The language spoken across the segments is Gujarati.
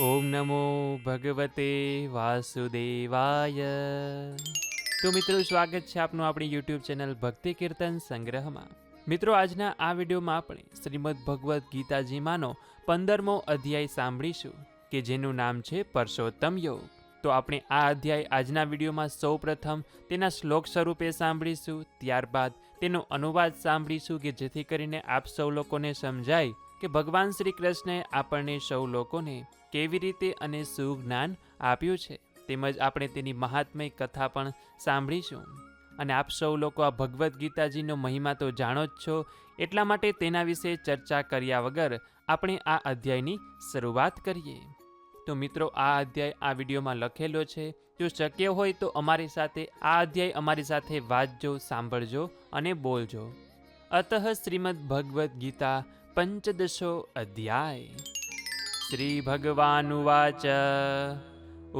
ઓમ નમો ભગવતે વાસુદેવાય. તો મિત્રો, સ્વાગત છે આપનું આપણી યુટ્યુબ ચેનલ ભક્તિ કીર્તન સંગ્રહમાં. મિત્રો, આજના આ વિડીયોમાં આપણે શ્રીમદ ભગવદ્ ગીતાજીમાંનો પંદરમો અધ્યાય સાંભળીશું, કે જેનું નામ છે પરસોત્તમ યોગ. તો આપણે આ અધ્યાય આજના વિડીયોમાં સૌ પ્રથમ તેના શ્લોક સ્વરૂપે સાંભળીશું, ત્યારબાદ તેનો અનુવાદ સાંભળીશું, કે જેથી કરીને આપ સૌ લોકોને સમજાય કે ભગવાન શ્રી કૃષ્ણએ આપણને સૌ લોકોને કેવી રીતે અને શું જ્ઞાન આપ્યું છે તેમજ આપણે તેની મહાત્મય કથા પણ સાંભળીશું. અને આપ સૌ લોકો આ ભગવદ્ ગીતાજીનો મહિમા તો જાણો જ છો, એટલા માટે તેના વિશે ચર્ચા કર્યા વગર આપણે આ અધ્યાયની શરૂઆત કરીએ. તો મિત્રો, આ અધ્યાય આ વિડીયોમાં લખેલો છે, જો શક્ય હોય તો અમારી સાથે આ અધ્યાય અમારી સાથે વાંચજો, સાંભળજો અને બોલજો. અતઃ શ્રીમદ ભગવદ્ ગીતા પંચદશો અધ્યાય श्रीभगवानुवाच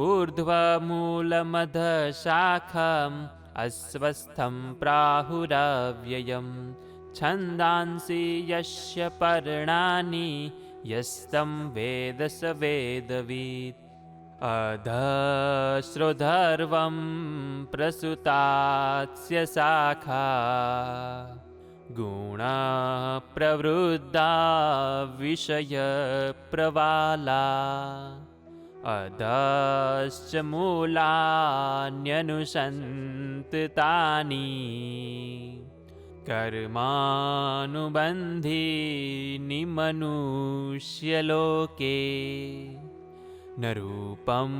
ऊर्ध्वमूलमधशाखम् अस्वस्थं प्राहुरव्ययं छन्दांसि यस्य पर्णानि यस्तं वेद स वेदवीत् अधश्रुधर्वं प्रसुतास्य शाखा गुणप्रवृद्धा विषयप्रवाला अधश्च मूलान्यनुसन्ति तानि कर्मानुबन्धीनि मनुष्यलोके न रूपं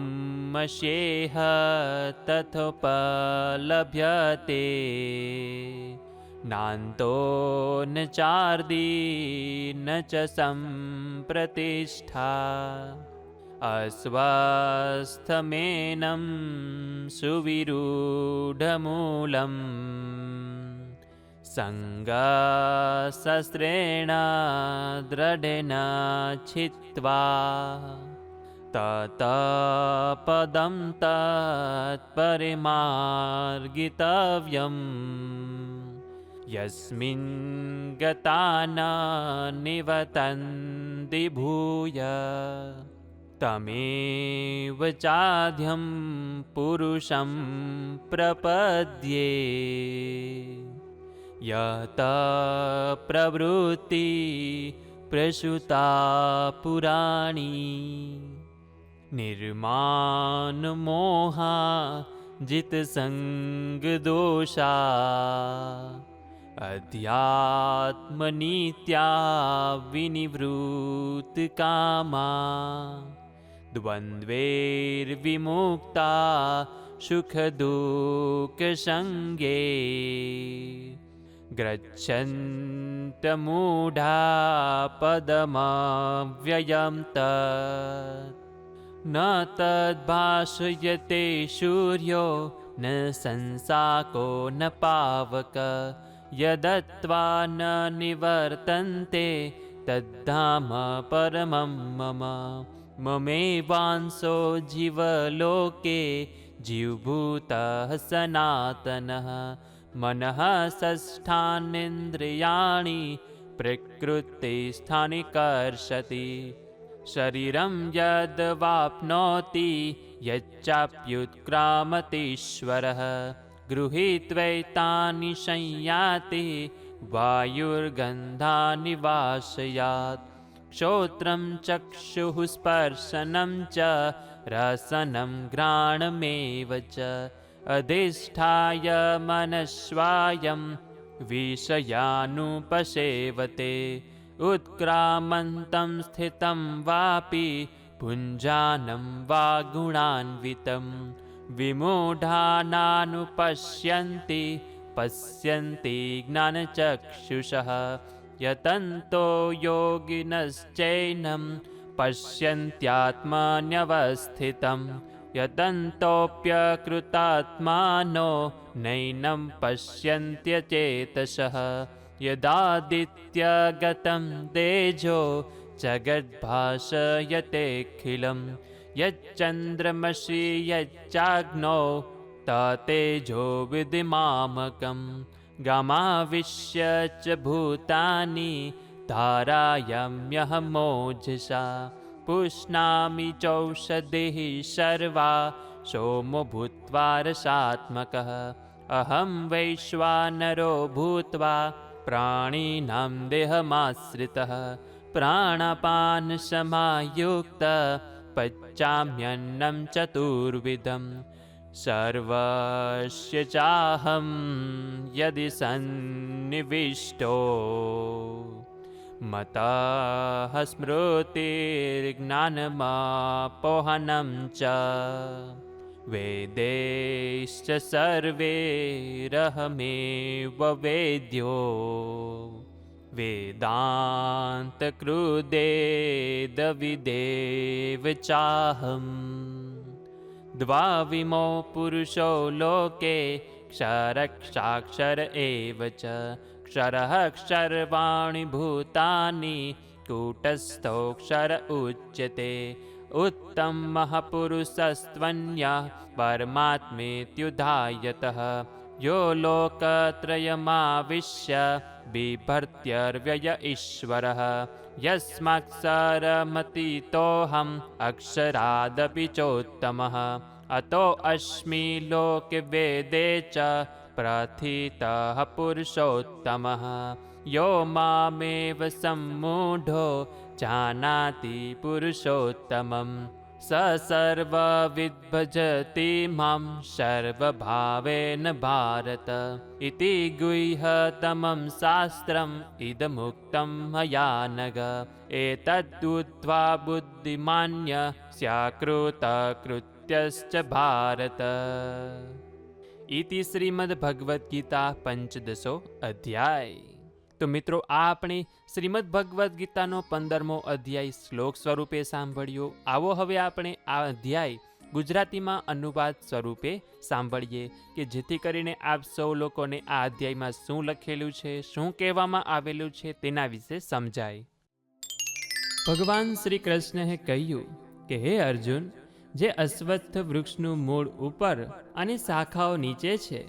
मशेह तथोपलभ्यते नान्तो न चार्दी न च सम्प्रतिष्ठा। अस्वस्थमेनं सुविरूढमूलम्। सङ्गशस्त्रेण दृढेन छित्त्वा। ततपदं तत्परिमार्गितव्यम् यस्मिन् गता न निवतन्ति भूय तमेव चाद्यं पुरुषं प्रपद्ये। यत प्रवृत्ति प्रसुता पुराणी निर्माणमोहा जितसङ्गदोषा अध्यात्मनीत्या विनिवृत्तकामा द्वन्द्वैर्विमुक्ता सुखदुःखसङ्गे गच्छन्तमूढा पदमव्ययं तत्। न तद्भाषयते सूर्यो न संसाको न पावक यदत्वा न निवर्तन्ते तद्धाम परमं मम। ममेवांसो जीवलोके जीवभूतः सनातनः। मनः षष्ठानीन्द्रियाणि प्रकृतिस्थानि कर्षति। शरीरं यद्वाप्नोति यच्चाप्युत्क्रामतीश्वरः गृहीत्वैतानि संयाति वायुर्गन्धानि वाशयात्। श्रोत्रं चक्षुः स्पर्शनं च रसनं घ्राणमेव च। अधिष्ठाय मनस्वायं विषयानुपसेवते। उत्क्रामन्तं स्थितं वापि भुञ्जानं वा गुणान्वितं विमूढानानुपश्यन्ति पश्यन्ति ज्ञानचक्षुषः। यतन्तो योगिनश्चैनं पश्यन्त्यात्मन्यवस्थितं। यतन्तोऽप्यकृतात्मानो नैनं पश्यन्त्यचेतसः। यदादित्यगतं तेजो जगद्भाषयतेऽखिलं यच्चन्द्रमसि यच्चाग्नौ ततेजो विधिमामकं गमाविश्य च भूतानि धारायाम्यहमोजसा पुष्णामि चौषधिः सर्वा सोमो भूत्वा रसात्मकः। अहं वैश्वानरो भूत्वा प्राणिनां देहमाश्रितः। प्राणपानसमायुक्त पच्चाम्यन्नं चतुर्विधं सर्वस्य चाहं यदि सन्निविष्टो। मतः स्मृतिर्ज्ञानमापोहनं च वेदैश्च सर्वैरहमेव वेद्यो वेदान्तकृदेदविदेव चाहम् द्वाविमो पुरुषो लोके क्षरक्षाक्षर एव च क्षरः क्षर्वाणि भूतानि कूटस्थोऽक्षर उच्यते। उत्तमः पुरुषस्त्वन्यः परमात्मेत्युधायतः यो लोकत्रयमाविश्य बिभर्त्यर्व्यय ईश्वरः यस्माक्षरमतीतोऽहम् अक्षरादपि चोत्तमः। अतो अस्मि लोके वेदे च प्रथितः पुरुषोत्तमः। यो मामेव सम्मूढो जानाति पुरुषोत्तमं स सर्वविद्भजति मां सर्वभावेन भारत। इति गुह्यतमं शास्त्रम् इदमुक्तं मया नग एतत् बुद्धिमान्य स्याकृतकृत्यश्च भारत। इति श्रीमद्भगवद्गीता पञ्चदशो पञ्चदशोऽध्याये તો મિત્રો, આ આપણે શ્રીમદ ભગવદ્ ગીતાનો પંદરમો અધ્યાય શ્લોક સ્વરૂપે સાંભળ્યો. આવો હવે આપણે આ અધ્યાય ગુજરાતીમાં અનુવાદ સ્વરૂપે સાંભળીએ કે જેથી કરીને આપ સૌ લોકોને આ અધ્યાયમાં શું લખેલું છે, શું કહેવામાં આવેલું છે તેના વિશે સમજાય. ભગવાન શ્રી કૃષ્ણએ કહ્યું કે, હે અર્જુન, જે અશ્વત્થ વૃક્ષનું મૂળ ઉપર અને શાખાઓ નીચે છે,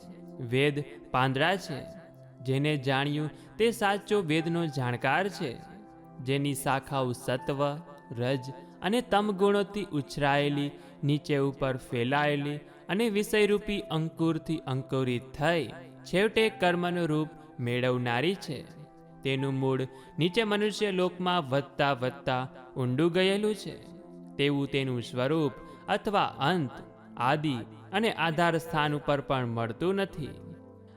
વેદ પાંદડા છે જેને જાણ્યું તે સાચો વેદનો જાણકાર છે. જેની શાખાઓ સત્વ, રજ અને તમ ગુણોથી ઉછરાયેલી, નીચે ઉપર ફેલાયેલી અને વિષયરૂપી અંકુરથી અંકુરિત થઈ, છેવટે કર્મનું રૂપ મેળવનારી છે. તેનું મૂળ નીચે મનુષ્ય લોકમાં વધતા વધતા ઊંડું ગયેલું છે. તેવું તેનું સ્વરૂપ અથવા અંત, આદિ અને આધાર સ્થાન ઉપર પણ મળતું નથી.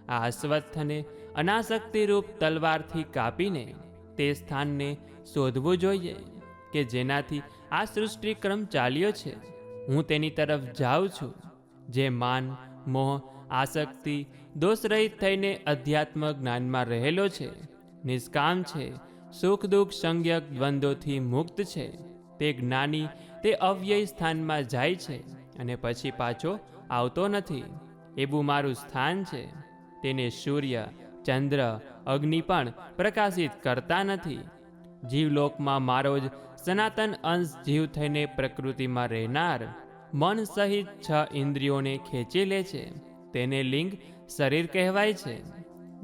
આ અશ્વત્થને અનાસક્તિરૂપ તલવારથી કાપીને તે સ્થાનને શોધવું જોઈએ કે જેનાથી આ સૃષ્ટિક્રમ ચાલ્યો છે. હું તેની તરફ જાઉં છું, જે માન, મોહ, આસક્તિ, દોષરહિત થઈને અધ્યાત્મ જ્ઞાનમાં રહેલો છે, નિષ્કામ છે, સુખ દુઃખ સંજ્ઞક દ્વંદ્વોથી મુક્ત છે. તે જ્ઞાની તે અવ્યય સ્થાનમાં જાય છે અને પછી પાછો આવતો નથી. એવું મારું સ્થાન છે. તેને સૂર્ય ચંદ્ર અગ્નિ પણ પ્રકાશિત કરતા નથી. જીવલોકમાં મારો જ સનાતન અંશ જીવ થઈને પ્રકૃતિમાં રહેનાર મન સહિત છ ઇન્દ્રિયોને ખેંચી લે છે. તેને લિંગ શરીર કહેવાય છે.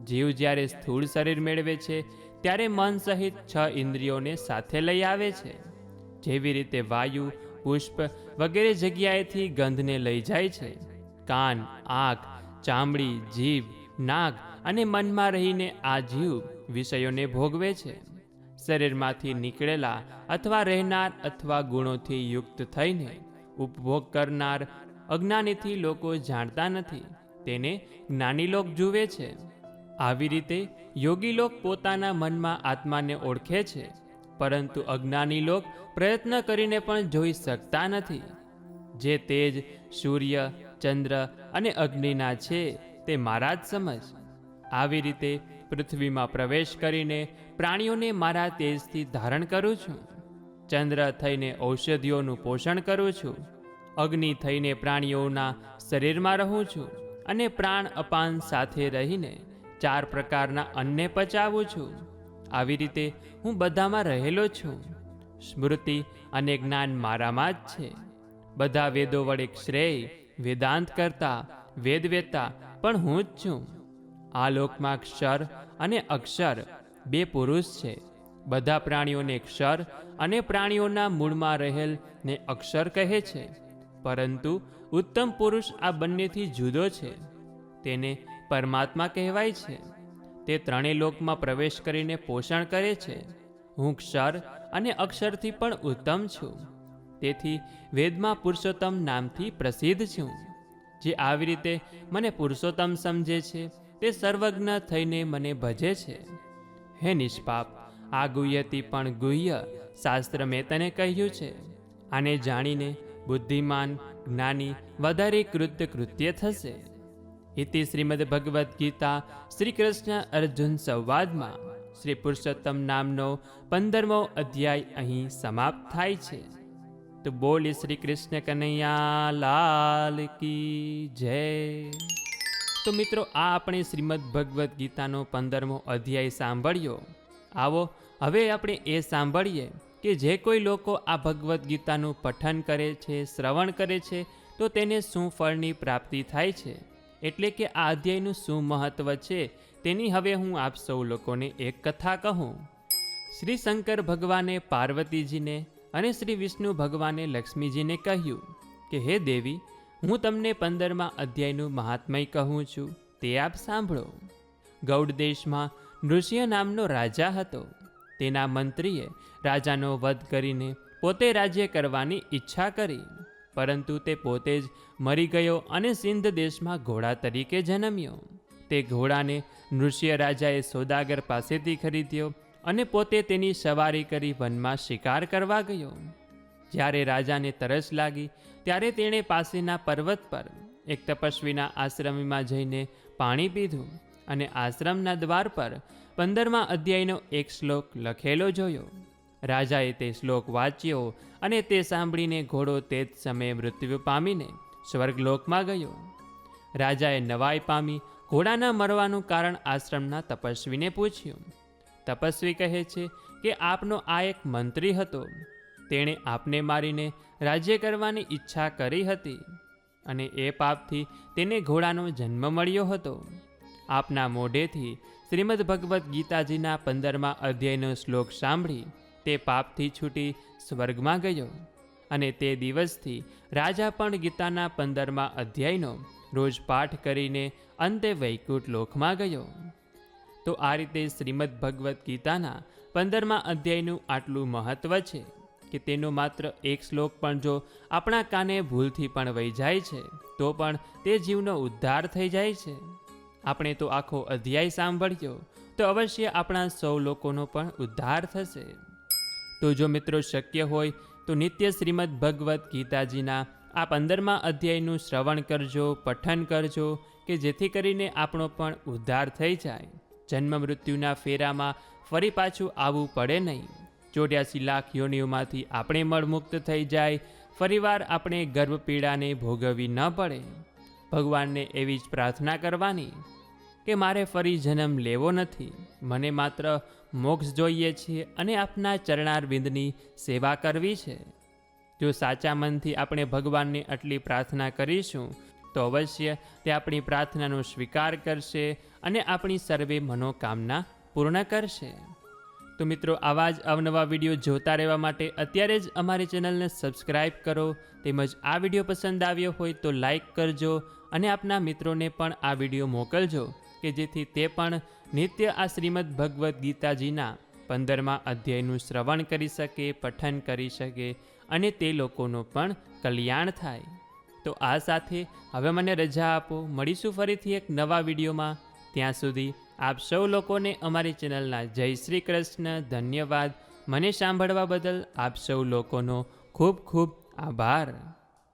જીવ જ્યારે સ્થૂળ શરીર મેળવે છે, ત્યારે મન સહિત છ ઇન્દ્રિયોને સાથે લઈ આવે છે. જેવી રીતે વાયુ, પુષ્પ વગેરે જગ્યાએથી ગંધને લઈ જાય છે. કાન, આંખ, ચામડી, જીભ, નાક અને મનમાં રહીને આ જીવ વિષયોને ભોગવે છે. શરીરમાંથી નીકળેલા અથવા રહેનાર અથવા ગુણોથી યુક્ત થઈને ઉપભોગ કરનાર અજ્ઞાનીથી લોકો જાણતા નથી. તેને જ્ઞાની લોક જુએ છે. આવી રીતે યોગી લોક પોતાના મનમાં આત્માને ઓળખે છે, પરંતુ અજ્ઞાની લોક પ્રયત્ન કરીને પણ જોઈ શકતા નથી. જે તેજ સૂર્ય, ચંદ્ર અને અગ્નિના છે, તે મારા જ સમજ. આવી રીતે પૃથ્વીમાં પ્રવેશ કરીને પ્રાણીઓને મારા તેજથી ધારણ કરું છું. ચંદ્ર થઈને ઔષધિઓનું પોષણ કરું છું. અગ્નિ થઈને પ્રાણીઓના શરીરમાં રહું છું અને પ્રાણ અપાન સાથે રહીને ચાર પ્રકારના અન્ને પચાવું છું. આવી રીતે હું બધામાં રહેલો છું. સ્મૃતિ અને જ્ઞાન મારામાં જ છે. બધા વેદો વડે શ્રેય, વેદાંત કરતા, વેદવેતા પણ હું જ છું. આ લોકમાં ક્ષર અને અક્ષર બે પુરુષ છે. બધા પ્રાણીઓને ક્ષર અને પ્રાણીઓના મૂળમાં રહેલ ને અક્ષર કહે છે. પરંતુ ઉત્તમ પુરુષ આ બંનેથી જુદો છે. તેને પરમાત્મા કહેવાય છે. તે ત્રણેય લોકમાં પ્રવેશ કરીને પોષણ કરે છે. હું ક્ષર અને અક્ષરથી પણ ઉત્તમ છું. તેથી વેદમાં પુરુષોત્તમ નામથી પ્રસિદ્ધ છું. જે આવી રીતે મને પુરુષોત્તમ સમજે છે. તે સર્વજ્ઞ થઈને મને ભજે છે. હે નિષ્પાપ આ ગુહ્યથી પણ ગુહ્ય, શાસ્ત્ર મેં તને કહ્યું છે. આને જાણીને બુદ્ધિમાન, જ્ઞાની, વધારે કૃત્ય કૃત્ય થશે. ઇતિ શ્રીમદ ભગવદ્ ગીતા શ્રી કૃષ્ણ અર્જુન સંવાદમાં શ્રી પુરુષોત્તમ નામનો પંદરમો અધ્યાય અહીં સમાપ્ત થાય છે. તો બોલી શ્રી કૃષ્ણ કનૈયા લાલ કી જય. તો મિત્રો, આ આપણે શ્રીમદ ભગવદ્ ગીતાનો પંદરમો અધ્યાય સાંભળ્યો. આવો, હવે આપણે એ સાંભળીએ કે જે કોઈ લોકો આ ભગવદ્ ગીતાનું પઠન કરે છે, શ્રવણ કરે છે, તો તેને શું ફળની પ્રાપ્તિ થાય છે? એટલે કે આ અધ્યાયનું શું મહત્વ છે, તેની હવે હું આપ સૌ લોકોને એક કથા કહું. શ્રી શંકર ભગવાને પાર્વતીજીને અને શ્રી વિષ્ણુ ભગવાને લક્ષ્મીજીને કહ્યું કે, હે દેવી હું તમને પંદરમા અધ્યાયનું મહાત્મય કહું છું. તે આપ સાંભળો. ગૌડ દેશમાં નૃસિંહ નામનો રાજા હતો. તેના મંત્રીએ રાજાનો વધ કરીને પોતે રાજ્ય કરવાની ઈચ્છા કરી, પરંતુ તે પોતે જ મરી ગયો અને સિંધ દેશમાં ઘોડા તરીકે જન્મ્યો. તે ઘોડાને નૃસિંહ રાજાએ સોદાગર પાસેથી ખરીદ્યો અને પોતે તેની સવારી કરી વનમાં શિકાર કરવા ગયો. જ્યારે રાજાને તરસ લાગી ત્યારે તેણે પાસેના પર્વત પર એક તપસ્વીના આશ્રમમાં જઈને પાણી પીધું અને આશ્રમના દ્વાર પર પંદરમા અધ્યાયનો એક શ્લોક લખેલો જોયો. રાજાએ તે શ્લોક વાંચ્યો અને તે સાંભળીને ઘોડો તે જ સમયે મૃત્યુ પામીને સ્વર્ગલોકમાં ગયો. રાજાએ નવાઈ પામી, ઘોડાના મરવાનું કારણ આશ્રમના તપસ્વીને પૂછ્યું. તપસ્વી કહે છે કે આપનો આ એક મંત્રી હતો. તેણે આપને મારીને રાજ્ય કરવાની ઈચ્છા કરી હતી અને એ પાપથી તેને ઘોડાનો જન્મ મળ્યો હતો. આપના મોઢેથી શ્રીમદ ભગવદ્ ગીતાજીના પંદરમા અધ્યાયનો શ્લોક સાંભળી તે પાપથી છૂટી સ્વર્ગમાં ગયો અને તે દિવસથી રાજા પણ ગીતાના પંદરમા અધ્યાયનો રોજ પાઠ કરીને અંતે વૈકુંઠ લોકમાં ગયો. તો આ રીતે શ્રીમદ ભગવદ્ ગીતાના પંદરમા અધ્યાયનું આટલું મહત્ત્વ છે. કે તેનો માત્ર એક શ્લોક પણ જો આપણા કાને ભૂલથી પણ વહી જાય છે, તો પણ તે જીવનો ઉદ્ધાર થઈ જાય છે. આપણે તો આખો અધ્યાય સાંભળ્યો, તો અવશ્ય આપણા સૌ લોકોનો પણ ઉદ્ધાર થશે. તો જો મિત્રો શક્ય હોય, તો નિત્ય શ્રીમદ ભગવદ્ ગીતાજીના આ પંદરમા અધ્યાયનું શ્રવણ કરજો, પઠન કરજો, કે જેથી કરીને આપણો પણ ઉદ્ધાર થઈ જાય. જન્મ મૃત્યુના ફેરામાં ફરી પાછું આવવું પડે નહીં. ચોર્યાસી લાખ યોનિઓમાંથી આપણે મળમુક્ત થઈ જાય, ફરીવાર આપણે ગર્ભ પીડાને ભોગવવી ન પડે. ભગવાનને એવી જ પ્રાર્થના કરવાની કે મારે ફરી જન્મ લેવો નથી. મને માત્ર મોક્ષ જોઈએ છે અને આપના ચરણારવિંદની સેવા કરવી છે. જો સાચા મનથી આપણે ભગવાનને આટલી પ્રાર્થના કરીશું, તો અવશ્ય તે આપણી પ્રાર્થનાનો સ્વીકાર કરશે અને આપણી સર્વે મનોકામના પૂર્ણ કરશે. તો મિત્રો, આવા જ અવનવા વીડિયો જોતા રહેવા માટે અત્યારે જ અમારી ચેનલને સબસ્ક્રાઈબ કરો. તેમજ આ વીડિયો પસંદ આવ્યો હોય તો લાઈક કરજો અને આપના મિત્રોને પણ આ વીડિયો મોકલજો, કે જેથી તે પણ નિત્ય આ શ્રીમદ ભગવદ્ ગીતાજીના પંદરમા અધ્યાયનું શ્રવણ કરી શકે, પઠન કરી શકે અને તે લોકોનો પણ કલ્યાણ થાય. તો આ સાથે હવે મને રજા આપો. મળીશું ફરીથી એક નવા વિડીયોમાં. ત્યાં સુધી આપ સૌ લોકોને અમારી ચેનલના જય શ્રી કૃષ્ણ, ધન્યવાદ. મને સાંભળવા બદલ આપ સૌ લોકોનો ખૂબ ખૂબ આભાર.